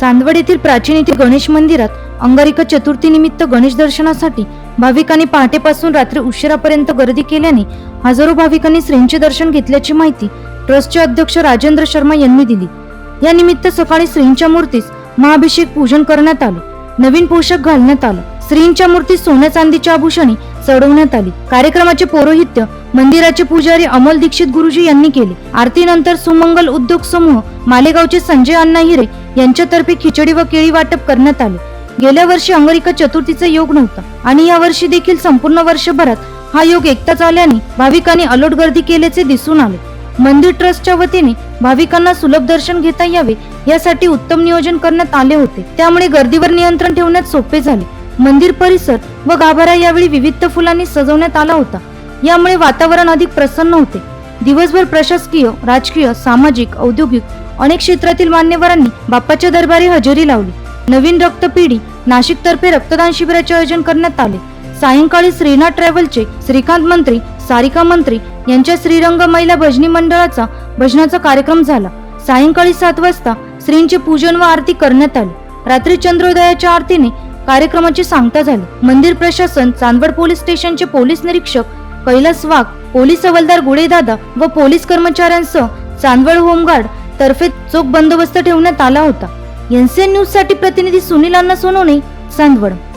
चांदवड येथील प्राचीन येथील गणेश मंदिरात अंगारिका चतुर्थी निमित्त गणेश दर्शनासाठी भाविकांनी पहाटेपासून रात्री उशिरापर्यंत गर्दी केल्याने हजारो भाविकांनी श्रींचे दर्शन घेतल्याची माहिती ट्रस्टचे अध्यक्ष राजेंद्र शर्मा यांनी दिली. या निमित्त सकाळी श्रींच्या मूर्तीस महाभिषेक पूजन करण्यात आले. नवीन पोशाख घालण्यात आला. श्रींच्या मूर्ती सोन्या चांदीच्या आभूषणी चढवण्यात आली. कार्यक्रमाचे पौरोहित्य मंदिराचे पुजारी अमोल दीक्षित गुरुजी यांनी केले. आरतीनंतर सुमंगल उद्योग समूह मालेगावचे संजय अण्णा हिरे यांच्यातर्फे खिचडी व केळी वाटप करण्यात आले. गेल्या वर्षी अंगरिका चतुर्थीचा योग नव्हता आणि या वर्षी देखील संपूर्ण वर्षभरात हा योग एकटाच आल्याने भाविकांनी अलोट गर्दी केल्याचे दिसून आले. मंदिर ट्रस्टच्या वतीने भाविकांना सुलभ दर्शन घेता यावे यासाठी उत्तम नियोजन करण्यात आले होते. त्यामुळे गर्दीवर नियंत्रण ठेवण्यात सोपे झाले. मंदिर परिसर व गाभारा यावेळी विविध फुलांनी सजवण्यात आला होता. यामुळे वातावरण अधिक प्रसन्न होते. दिवसभर प्रशासकीय राजकीय सामाजिक औद्योगिक अनेक क्षेत्रातील मान्यवरांनी बाप्पाच्या दरबारी हजेरी लावली. नवीन रक्तपिढी नाशिक तर्फे रक्तदान शिबिराचे आयोजन करण्यात आले. सायंकाळी श्रीनाथ ट्रॅव्हलचे श्रीकांत मंत्री सारिका मंत्री यांच्या श्रीरंग महिला भजनी मंडळाचा भजनाचा कार्यक्रम झाला. सायंकाळी सात वाजता श्रींचे पूजन व आरती करण्यात आली. रात्री चंद्रोदयाच्या आरतीने कार्यक्रमाची सांगता झाली. मंदिर प्रशासन चांदवड पोलीस स्टेशनचे पोलीस निरीक्षक कैलास वाघ पोलीस हवालदार गुडेदादा व पोलीस कर्मचाऱ्यांसह चांदवड होमगार्ड तर्फे चोख बंदोबस्त ठेवण्यात आला होता. एनसीएन न्यूजसाठी प्रतिनिधी सुनील अण्णा सोनवणे चांदवड.